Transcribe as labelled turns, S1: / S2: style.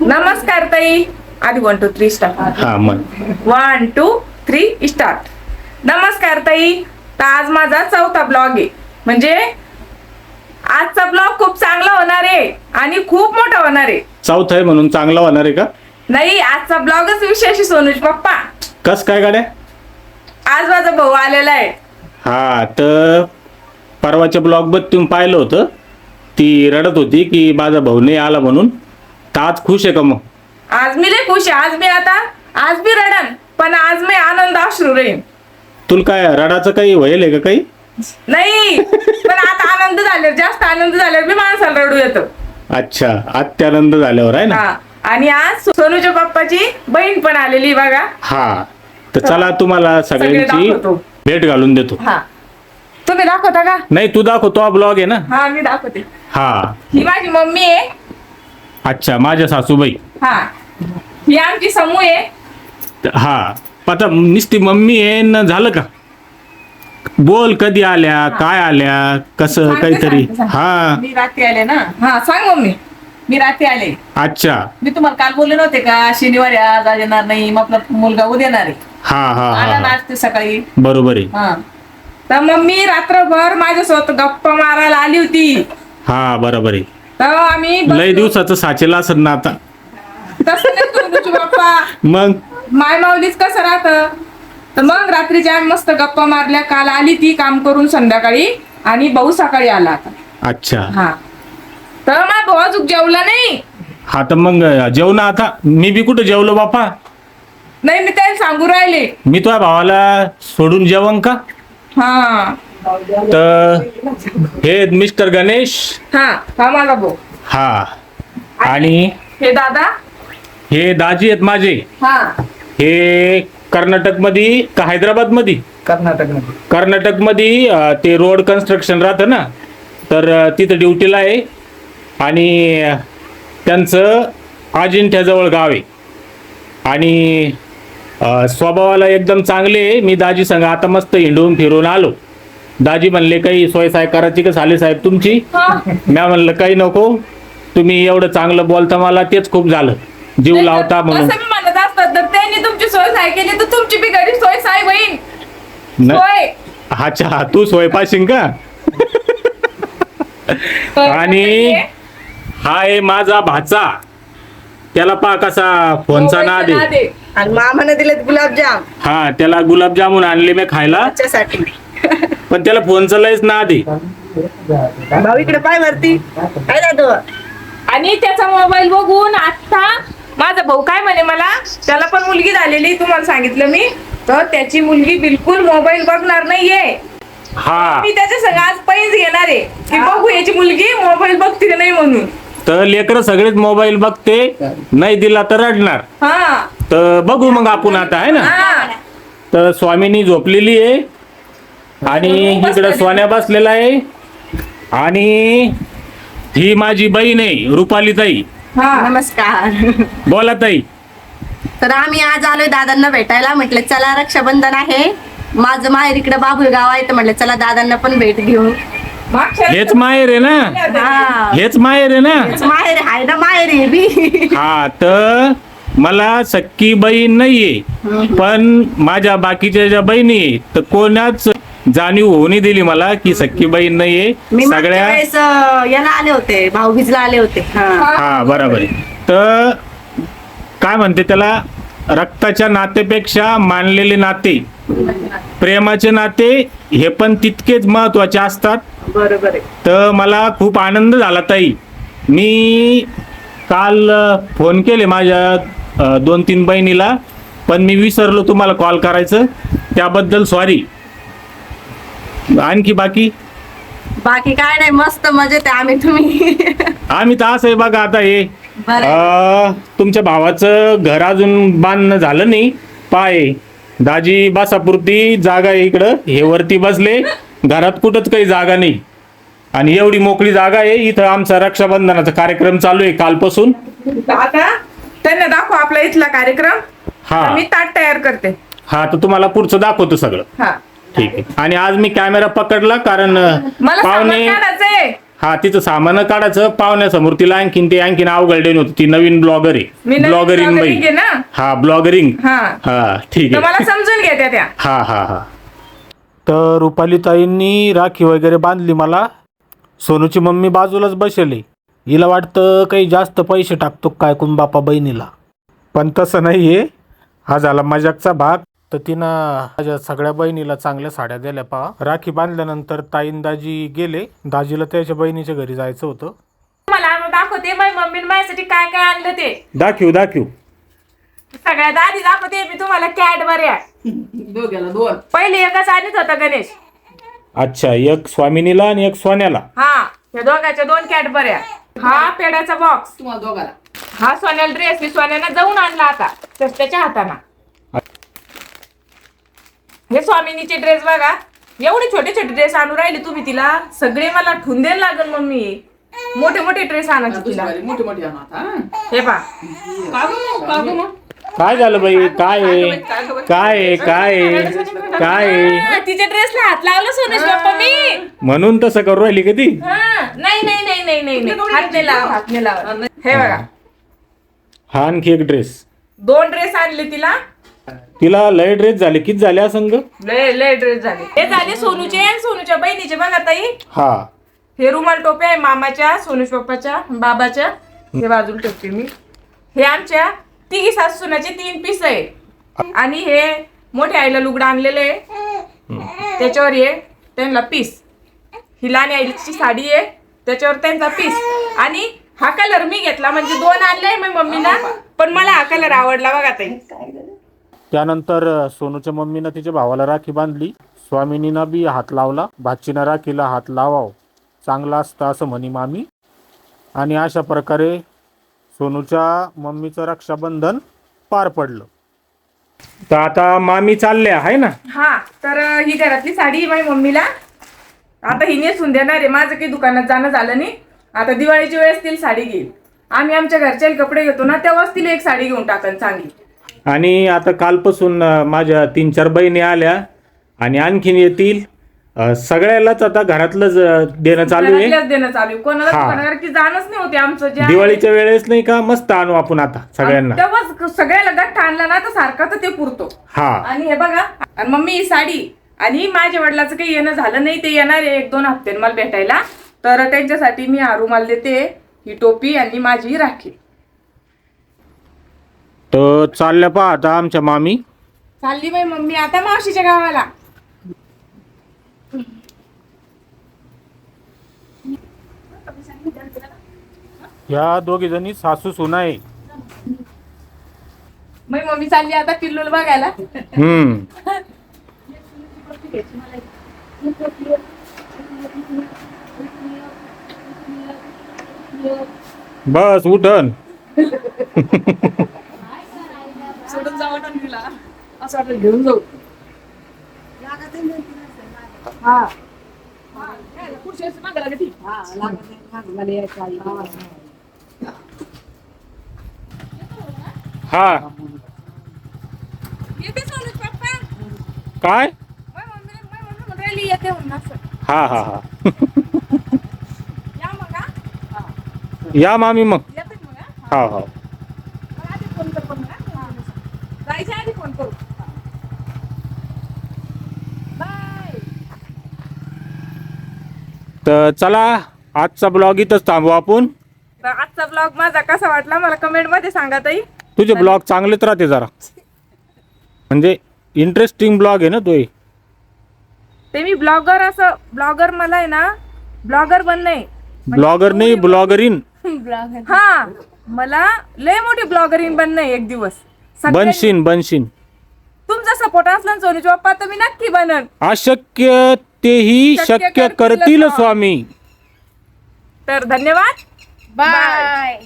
S1: नमस्कार ताई. आधी वन टू थ्री स्टार्ट
S2: हा मग.
S1: वन टू थ्री स्टार्ट नमस्कार ताई. तर आज माझा चौथा ब्लॉग आहे. म्हणजे आजचा ब्लॉग खूप चांगला होणार आहे आणि खूप मोठा होणार आहे.
S2: चौथ आहे म्हणून चांगला होणार आहे का?
S1: नाही आजचा ब्लॉगच विशेष आहे सोनूज पप्पा.
S2: कस काय गाड्या?
S1: आज माझा भाऊ आलेला आहे.
S2: हा तर परवाच्या ब्लॉगबद्दल तुम्ही पाहिलं होतं. ती रडत होती की माझा भाऊ नाही आला म्हणून. तर आज खुश आहे का मग?
S1: आज मी लय खुश आहे. आज मी आता आज मी रडन पण आज मी आनंद अश्रू राहीन.
S2: तुला काय रडाचं काही होईल आहे का काही?
S1: नाही पण आता आनंद झाल्यावर जास्त आनंद झाल्यावर मी माणसाला रडू येतो.
S2: अच्छा अत्यानंद झाल्यावर आहे ना?
S1: हा. आणि आज सोनूच्या पप्पाची बहीण पण आलेली बघा.
S2: हा. तर चला तुम्हाला सगळ्यांची
S1: दाखवतो.
S2: भेट घालून देतो.
S1: हा. तुम्ही दाखवता का?
S2: नाही तू दाखव तो ब्लॉग आहे ना?
S1: हा मी दाखवते.
S2: हा.
S1: ही माझी मम्मी आहे.
S2: अच्छा माझ्या सासूबाई.
S1: हा. ही आमची समूह आहे.
S2: त- हा. आता नुसती मम्मी आहे न झालं का? बोल कधी आल्या काय आल्या कसं
S1: सांगते,
S2: काहीतरी.
S1: सांगते, सांगते.
S2: हा.
S1: मी रात्री आले ना. हा सांग मम्मी. मी रात्री आले.
S2: अच्छा.
S1: मी तुम्हाला काल बोलले नव्हते का? शनिवारी आज आज येणार नाही मग आपला मुलगा उद्या येणार आहे.
S2: हा हा
S1: आला
S2: हा
S1: ना
S2: हा.
S1: आज ते सकाळी.
S2: बरोबर आहे.
S1: हा. तर मम्मी रात्रभर माझ्यासोबत गप्पा मारायला आली होती.
S2: हा बरोबर आहे.
S1: तर आम्ही
S2: लय
S1: बसलो.
S2: दिवसाचं साचेला असेल ना आता.
S1: तसं नाही सोनूची बाप्पा
S2: मग?
S1: माय माऊलीच कसं राहतं? तर मग रात्रीच्या आम्ही मस्त गप्पा मारल्या. काल आली ती काम करून संध्याकाळी आणि भाऊ सकाळी आला आता.
S2: अच्छा.
S1: हा. तर माझा भाऊ अजून जेवला नाही.
S2: हा तर मग जेवण आता. मी बी कुठं जेवलो बापा?
S1: नाही मी त्याला सांगू राहिले.
S2: मी तुझ्या भावाला सोडून जेवण का?
S1: हा.
S2: तर हे मिस्टर गणेश.
S1: हा हा माझा भाऊ
S2: हा. आणि
S1: हे दादा?
S2: हे दाजी आहेत माझे.
S1: हा.
S2: हे कर्नाटकमध्ये का हैदराबादमध्ये कर्नाटकमध्ये कर्नाटकमध्ये ते रोड कन्स्ट्रक्शन राहतं ना तर तिथं ड्युटीला आहे. आणि त्यांचं अजिंठ्याजवळ गाव आहे. आणि स्वभावाला एकदम चांगले मी दाजी संग आता मस्त हिंडून फिरून आलो. दाजी म्हणले काही सोय साय करायची का झाले साहेब तुमची?
S1: हा.
S2: म्या म्हणलं काही नको. तुम्ही एवढं चांगलं बोलता मला तेच खूप झालं. जीव लावता म्हणून.
S1: असं मी म्हणत असतात तर त्यांनी तुमची सोय साय केली तर तुमची बी घरी सोय साय होईल
S2: न-
S1: सोय.
S2: अच्छा तू सोयपाशीन का?
S1: तर
S2: आणि हा आहे माझा भाचा. त्याला पा कसा फोनचा
S1: मोबाईलचं
S2: नाद आहे.
S1: नाद आहे.
S3: आणि मामाने दिलेत गुलाबजाम.
S2: हा त्याला गुलाबजामुन आणले मी खायला.
S3: त्याच्यासाठी.
S2: पण त्याला फोनचा लयच नाद आहे
S3: भाऊ इकडे पाय वरती. काय दादू
S1: आणि त्याचा मोबाईल बघून आता माझा भाऊ काय म्हणे मला? त्याला पण मुलगी झालेली तुम्हाला सांगितलं मी. तर त्याची मुलगी बिलकुल मोबाईल बघणार नाहीये.
S2: हा.
S1: मी त्याच्या संग आज पैज घेणार आहे. की बघू याची मुलगी मोबाईल बघते का नाही म्हणून.
S2: तर लेकर सगळेच मोबाईल बघते नाही दिला तर रडणार.
S1: हा.
S2: तर बघू मग आपण आता आहे ना?
S1: हा.
S2: तर स्वामीनी झोपलेली आहे. आणि इकडं सोन्या बसलेला आहे. आणि ही माझी बहीण आहे रुपाली ताई.
S1: हा.
S3: नमस्कार.
S2: बोला ताई.
S3: तर आम्ही आज आलोय दादांना भेटायला. म्हटलं चला रक्षाबंधन आहे. माझं माहेर इकडे बाबुळ गाव आहे तर म्हटलं चला दादांना पण भेट घेऊ.
S1: मागच्या
S2: हेच माहेर आहे ना?
S3: हा.
S2: हेच माहेर आहे ना?
S3: माहेर आहे ना माहेर आहे बी.
S2: हा तर मला सक्की बहीण नाहीये पण माझ्या बाकीच्या ज्या बहिणी आहे, तर कोणाच जाणीव होऊन दिली मला की बहीण नाहीये.
S3: मी मागच्या
S2: सगळ्या
S3: वेळेस अं, याला आले होते भाऊबीजला आले होते. हा.
S2: हा बरोबर आहे. तर काय म्हणते त्याला? रक्ताच्या नातेपेक्षा मानलेले नाते प्रेमाचे नाते हे पण तितकेच महत्त्वाचे असतात.
S3: बरोबर आहे.
S2: तर मला खूप आनंद झाला ताई. मी काल अ, फोन केले माझ्या अ, दोन तीन बहिणीला पण मी विसरलो तुम्हाला कॉल करायचं. त्याबद्दल सॉरी आणखी बाकी?
S3: बाकी काय नाही मस्त मजेत आहे आम्ही तुम्ही.
S2: आम्ही तर असं आहे बघा आता हे.
S3: बरं.
S2: अ, तुमच्या भावाचं घर अजून बांधणं झालं नाही. पाय दाजी बासापुरती जागा आहे इकडं. हे वरती बसले. घरात कुठंच काही जागा नाही. आणि एवढी मोकळी जागा आहे इथं आमचा रक्षाबंधनाचा कार्यक्रम चालू आहे कालपासून.
S1: आता त्यांना दाखव आपला इथला कार्यक्रम.
S2: हा.
S1: मी ताट तयार करते.
S2: हा तर तुम्हाला पुढचं दाखवतो सगळं.
S1: हा.
S2: ठीक आहे. आणि आज मी कॅमेरा पकडला कारण
S1: मला
S2: पाहुणे
S1: सामान काढायचंय.
S2: हा तिचं सामान काढायचं. पाहुण्यासमोर तिला आणखीन ते आणखीन अवघड होती. ती नवीन ब्लॉगर
S1: मी
S2: आहे
S1: नवीन
S2: ब्लॉगरिंग
S1: bloggering
S2: बाई.
S1: ना?
S2: हा ब्लॉगरिंग
S1: हा.
S2: हा ठीक
S1: तर
S2: आहे
S1: मला समजून घेत्या त्या
S2: हा हा हा. तर रुपाली ताईंनी राखी वगैरे बांधली मला. सोनूची मम्मी बाजूलाच बसली. हिला वाटतं काही जास्त पैसे टाकतो काय कोण बापा बहिणीला. पण तसं नाही आहे हा झाला मजाकचा भाग. तर तिनं माझ्या सगळ्या बहिणीला चांगल्या साड्या दिल्या पहा. राखी बांधल्यानंतर ताईन दाजी गेले. दाजीला त्याच्या बहिणीच्या घरी जायचं होतं.
S1: मला दाखवते माझी मम्मीने माझ्यासाठी काय काय आणलं ते.
S2: दाखवू दाखवू.
S1: सगळ्यात आधी दाखवते मी तुम्हाला कॅट बऱ्या
S4: दोघ्याला दोन.
S1: पहिले एकच आणत होता गणेश.
S2: अच्छा एक स्वामिनीला आणि एक सोन्याला.
S1: हा या दोघांच्या दोन कॅट बऱ्या हा पेड्याचा बॉक्स
S4: तुम्हाला दोघाला.
S1: हा सोन्याला ड्रेस मी सोन्यानं जाऊन आणला आता तर त्याच्या हाताना. हे स्वामिनीचे ड्रेस बघा. एवढे छोटे छोटे ड्रेस आणून राहिले तुम्ही तिला. सगळे मला ठुंदेल लागल मम्मी. मोठे मोठे ड्रेस आणायचे तिला.
S4: मोठी मोठी हा?
S1: पा?
S2: काय झालं बाई? काय आहे? काय आहे? काय आहे? काय आहे?
S1: तिच्या ड्रेसला हात लावला सोनेश बाप्पा मी.
S2: म्हणून तसं करू राहिली का ती?
S1: हा नाही नाही नाही नाही नाही नाही. हात नाही लावा हात नाही लावा हे बघा.
S2: हा. आणखी एक ड्रेस
S1: दोन ड्रेस आणले तिला.
S2: तिला लय ड्रेस झाले. किती झाले संघ
S1: लय लय ड्रेस झाले. हे झाले सोनूचे आणि सोनूच्या बहिणीचे बघा ताई.
S2: हा.
S1: हे रुमाल टोपे आहे मामाच्या सोनुष पप्पाच्या बाबाच्या. हे बाजूला ठेवते मी. हे आमच्या तिघी सासू सुनाचे तीन पीस आहे. आणि हे मोठ्या आईला लुगडं आणलेलं आहे. त्याच्यावर ये त्यांना पीस ही लहान आईची साडी आहे. त्याच्यावर त्यांचा पीस आणि हा कलर मी घेतला. म्हणजे दोन आणले मी मम्मीला. पण मला हा कलर आवडला बघा ताई.
S2: त्यानंतर सोनूच्या मम्मीनं तिच्या भावाला राखी बांधली. स्वामिनीनं बी हात लावला. भाचीनं राखीला हात लावाव. चांगला असतं असं म्हणी मामी. आणि अशा प्रकारे सोनूच्या मम्मीचं रक्षाबंधन पार पडलं. तर आता मामी चालल्या आहे ना?
S1: हा तर ही घरातली साडी आहे माझ्या मम्मीला. आता ही नेसून देणार आहे. माझं काही दुकानात जाणं झालं नाही. आता दिवाळीची वेळेस तिला साडी घेईल आम्ही आमच्या घरच्या कपडे घेतो ना तेव्हाच तिला एक साडी घेऊन टाकन चांगली
S2: आणि आता कालपासून माझ्या तीन चार बहिणी आल्या आणि आणखीन येतील. सगळ्यालाच आता घरातलंच देणं चालू
S1: घरातल्याच देणं चालू आहे. कोणाला
S2: हा.
S1: जाणंच नाही होते आमचं जे आहे.
S2: दिवाळीच्या वेळेस नाही का मस्त आणू आपण आता सगळ्यांना.
S1: तेव्हाच सगळ्याला गठ्ठा आणला ना तर सारखा तर ते पुरतो.
S2: हा.
S1: आणि हे बघा आणि मम्मी ही साडी आणि माझ्या वडिलाचं काही येणं झालं नाही ते येणार आहे एक दोन हप्ते मला भेटायला. तर त्यांच्यासाठी मी हा रुमाल देते ही टोपी आणि माझी राखी.
S2: तर चालल्या पहा आता आमच्या मामी.
S1: चालली बाई मम्मी आता मावशीच्या गावाला.
S2: या दोघी जणी सासू सुना आहे.
S1: मग मम्मी चालली आता पिल्लूला बघायला.
S2: हम्म. बस उठन.
S4: जावं ना तिला असं वाटलं घेऊन जाऊ. हा.
S2: हा
S1: येते सोनूच पप्पा.
S2: काय?
S1: मग मम्मी मग मम्मी म्हणून राहिली येते म्हणून असं.
S2: हा हा हा.
S1: या मग हा.
S2: या मामी मग.
S1: येते मग हा.
S2: हा हा
S1: मग आधी फोन कर पण मग हा. जायच्या आधी फोन करू बाय
S2: तर चला आजचा ब्लॉग इथंच थांबू आपण.
S1: तर आजचा ब्लॉग माझा कसा वाटला मला कमेंटमध्ये सांगा ताई.
S2: तुझे ब्लॉग चांगलेच राहते जरा. म्हणजे इंटरेस्टिंग ब्लॉग आहे ना तो.
S1: ते मी ब्लॉगर असं ब्लॉगर मला आहे ना ब्लॉगर बनणं
S2: ब्लॉगर नाही ब्लॉगरीन.
S1: हा मला लय मोठी ब्लॉगरिंग बनणं एक दिवस. सगळ्यांनी-
S2: बनशीन बनशीन.
S1: तुमचा सपोर्ट असला ना सोनूची बाप्पा तर मी नक्की बनन.
S2: अशक्य तेही
S1: शक्य
S2: शक्य
S1: करतील.
S2: स्वामी.
S1: तर धन्यवाद. बाय.